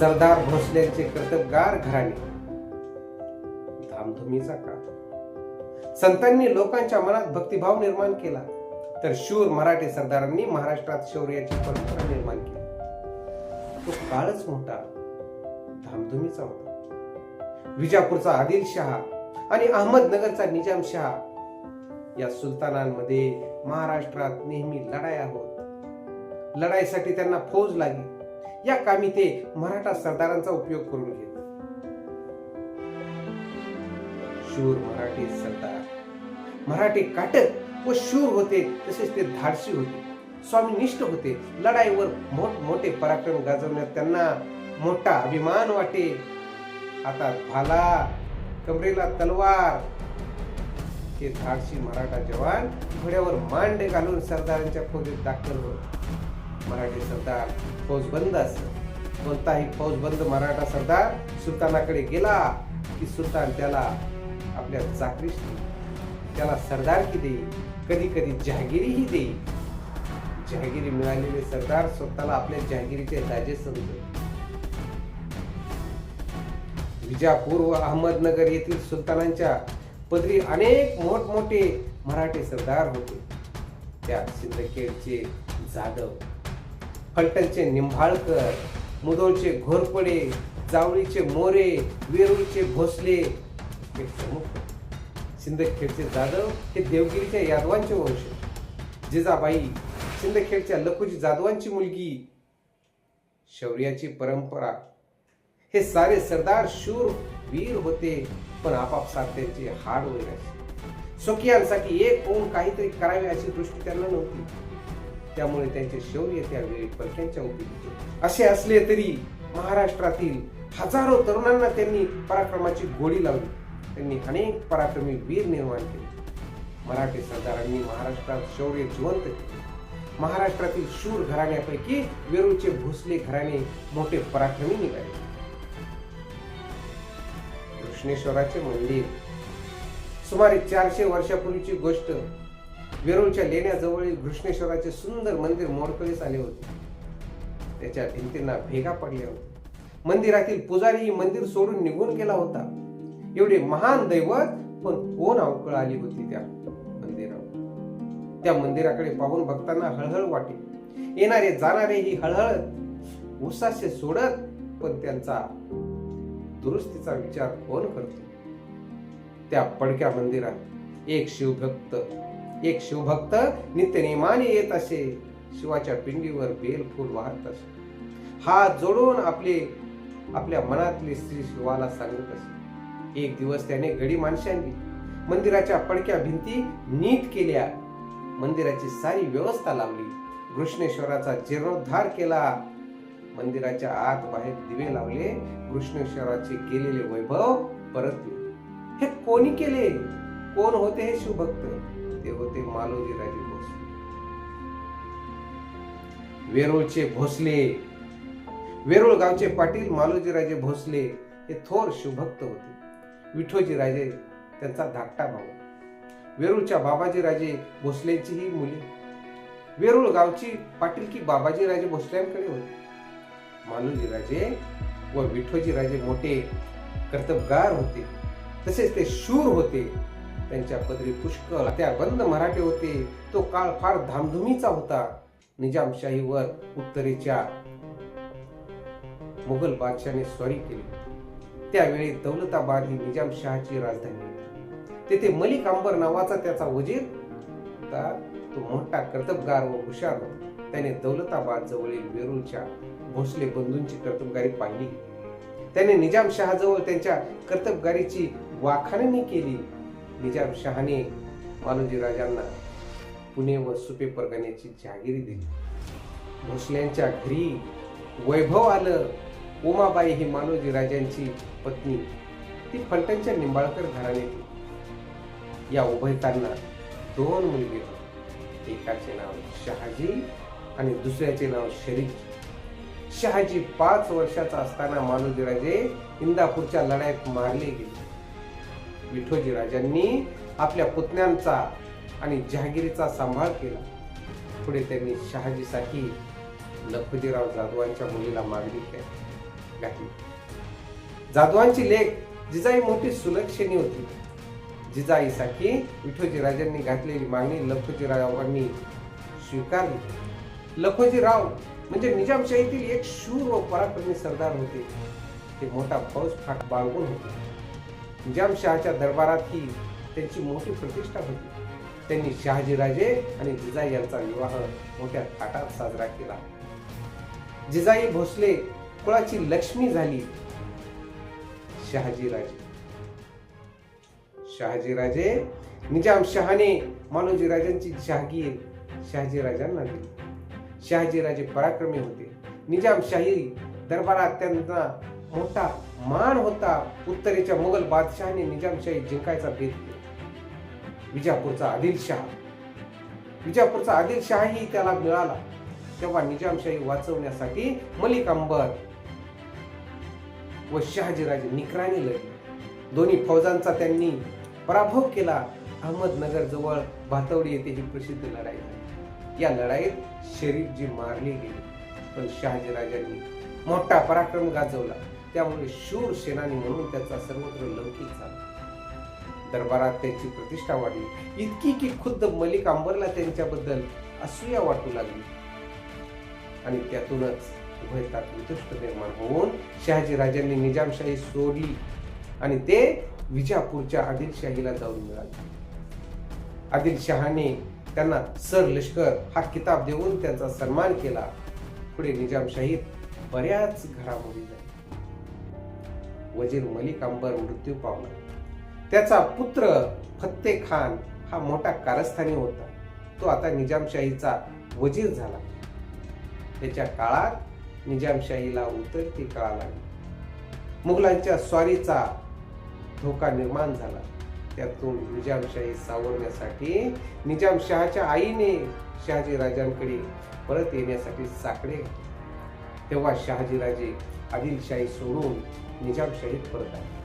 सरदार भोसलेंचे कर्तबगार घराणे. धामधुमीचा काळ. संतांनी लोकांच्या मनात भक्तिभाव निर्माण केला. तर शूर मराठी सरदारांनी महाराष्ट्रात शौर्याची परंपरा निर्माण केली. तो काळच मोठा धामधुमीचा होता. विजापूरचा आदिलशहा आणि अहमदनगरचा निजामशहा या सुलतानांमध्ये महाराष्ट्रात नेहमी लढाया होत. लढाईसाठी त्यांना फौज लागली. या कामी ते मराठा सरदारांचा उपयोग करून घेत. शूर मराठी सरदार. मराठी काटक व शूर होते तसेच ते धाडसी होते. स्वामीनिष्ठ होते. लढाईवर मोठ मोठे पराक्रम गाजवण्यात त्यांना मोठा अभिमान वाटे. हातात भाला कमरेला तलवार. ते धाडसी मराठा जवान घोड्यावर मांडे घालून सरदारांच्या फौजेत दाखल होत. मराठी सरदार फौजबंद असत कोणताही फौजबंद मराठा सरदार सुलतानाकडे गेला की सुलतान त्याला आपल्या चाकरीस त्याला सरदारकी देईल. कधी कधी जहागिरीही देईल. जहागिरी मिळालेले सरदार स्वतःला आपल्या जहागिरीचे राजे समजत विजापूर व अहमदनगर येथील सुलतानांच्या पदरी अनेक मोठमोठे मराठी सरदार होते. त्या सिंदखेडचे जाधव फलटणचे निंबाळकर मुदोळचे घोरपडे जावळीचे मोरे वेरूळचे भोसले हे प्रमुख सिंदखेडचे जाधव हे देवगिरीच्या यादवांचे वंश जिजाबाई सिंदखेडच्या लखुजी जाधवांची मुलगी शौर्याची परंपरा. हे सारे सरदार शूर वीर होते पण आपापसात त्यांची हाड वैराचे स्वकीयांसाठी एक होऊन काहीतरी करावे अशी दृष्टी त्यांना नव्हती. त्यामुळे त्यांचे शौर्य त्यावेळी पलक्यांच्या उपयोगी. असे असले तरी महाराष्ट्रातील हजारो तरुणांना त्यांनी पराक्रमाची गोडी लावली. त्यांनी अनेक पराक्रमी वीर निर्माण केले. मराठी सरदारांनी महाराष्ट्रात शौर्य जिवंत केले. महाराष्ट्रातील शूर घराण्यापैकी वेरूळचे भोसले घराणे मोठे पराक्रमी निघाले. कृष्णेश्वराचे मंदिर. सुमारे चारशे वर्षापूर्वीची गोष्ट. वेरूळच्या लेण्याजवळील घृष्णेश्वराचे सुंदर मंदिर मोडकळीस आले होते. त्याच्या भिंतींना भेगा पडल्या होत्या. मंदिरातील पुजारी मंदिर सोडून निघून गेला होता. एवढे महान दैवत पण कोण अवकळ आली होती त्या मंदिरावर? त्या मंदिराकडे पाहून भक्तांना हळहळ वाटे. येणारे जाणारे ही हळहळत उसाशे सोडत पण त्यांचा दुरुस्तीचा विचार कोण करतो? त्या पडक्या मंदिरात एक शिवभक्त एक शिवभक्त नित्यनेमाने येत असे. शिवाच्या पिंडीवर बेलफूल वाहत असे. हात जोडून आपले आपल्या मनातली स्त्री शिवाला सांगत असे. एक दिवस त्याने गडी माणसांनी मंदिराच्या पडक्या भिंती नीट केल्या. मंदिराची सारी व्यवस्था लावली. कृष्णेश्वराचा जीर्णोद्धार केला. मंदिराच्या आत बाहेर दिवे लावले. कृष्णेश्वराचे केलेले वैभव परतले हे कोणी केले? कोण होते हे शिवभक्त? ते होते मालोजीराजे भोसले. वेरूळचे भोसले वेरूळ गावचे पाटील मालोजीराजे भोसले हे थोर शिवभक्त होते. विठोजी राजे त्यांचा धाकटा भाऊ. वेरूळच्या बाबाजी राजे ही मुले. वेरूळ गावची पाटीलकी बाबाजी राजे भोसल्यांकडे होती. मालोजी राजे व विठोजी राजे मोठे कर्तबगार होते. तसेच ते शूर होते. त्यांच्या पदरी पुष्कळ. त्या बंद मराठे होते. तो काळ फार धामधुमीचा होता. निजामशाहीवर उत्तरेच्या मुघल बादशाने स्वारी केली. त्यावेळी दौलताबाद ही निजामशहाची राजधानी होती. तेथे मलिक अंबर नावाचा त्याचा वजीर होता. तो मोठा कर्तबगार व हुशार होता. त्याने दौलताबाद जवळील वेरूळच्या भोसले बंधूंची कर्तबगारी पाहिली. त्याने निजामशहाजवळ त्यांच्या कर्तबगारीची वाखाणणी केली. निजामशहाने मालोजी राजांना पुणे व सुपे परगण्याची जहागिरी दिली. भोसल्यांच्या घरी वैभव आलं. उमाबाई ही मालोजी राजांची पत्नी. ती फलटणच्या निंबाळकर घराण्याची या उभयतांना दोन मुलगे एकाचे नाव शहाजी आणि दुसऱ्याचे नाव शरीफ. शहाजी पाच वर्षाचा असताना मालोजीराजे इंदापूरच्या लढाईत मारले गेले. विठोजी राजांनी आपल्या पुतण्यांचा आणि जहागिरीचा सांभाळ केला. पुढे त्यांनी शहाजीसाठी लखुजीराव जाधवांच्या मुलीला मागणी केली. घातली. जाधवांची लेख जिजाई मोठी सुलक्षणी होती. जिजाईसाठी विठोजी राजांनी घातलेली मागणी लखोजीरावांनी स्वीकारली. लखोजीराव म्हणजे निजामशाहीतील एक शूर व पराक्रमी सरदार होते. ते मोठा फौज फाट बाळगून होते. निजामशहाच्या दरबारात ही त्यांची मोठी प्रतिष्ठा होती. त्यांनी शहाजीराजे आणि जिजाई यांचा विवाह मोठ्या थाटात साजरा केला. जिजाई भोसले कुळाची लक्ष्मी झाली. शहाजीराजे. शहाजीराजे निजामशहाने मालोजीराजांची मालोजी जहागीर शहाजीराजांना दिली. शहाजीराजे पराक्रमी होते. निजामशाही दरबारात त्यांना मोठा मान होता उत्तरेच्या मुघल बादशहाने निजामशाही जिंकायचा भेद केला विजापूरचा आदिलशाह. विजापूरचा आदिलशाही त्याला मिळाला. तेव्हा निजामशाही वाचवण्यासाठी मलिक अंबर व शहाजीराजे निकराने लढले. दोन्ही फौजांचा त्यांनी पराभव केला. अहमदनगर जवळ भातवडी येथे ही प्रसिद्ध लढाई झाली. या लढाईत शरीफजी मारले गेले. पण शहाजीराजांनी मोठा पराक्रम गाजवला. त्यामुळे शूर सेनानी म्हणून त्याचा सर्वत्र लौकिक झाला. दरबारात त्यांची प्रतिष्ठा वाढली. इतकी की खुद्द मलिक अंबरला त्यांच्याबद्दल असूया वाटू लागली. आणि त्यातूनच उभयतात वितुष्ट निर्माण होऊन शहाजी राजांनी निजामशाही सोडली आणि ते विजापूरच्या आदिलशाहीला जाऊन मिळाले. आदिलशहाने त्यांना सर लष्कर हा किताब देऊन त्यांचा सन्मान केला. पुढे निजामशाहीत बऱ्याच घडामोडी झाल्या. वजीर मलिक अंबर मृत्यू पावला. त्याचा पुत्र फत्ते खान हा मोठा कारस्थानी होता. तो आता निजामशाहीचा वजीर झाला. त्याच्या काळात निजामशाहीला उतरती काळ लागली. मुघलांच्या स्वारीचा धोका निर्माण झाला. त्यातून निजामशाही सावरण्यासाठी निजामशहाच्या आईने शहाजी राजांकडे परत येण्यासाठी साकडे तेव्हा शहाजीराजे आदिलशाही सोडून निजामशाहीत परत आले.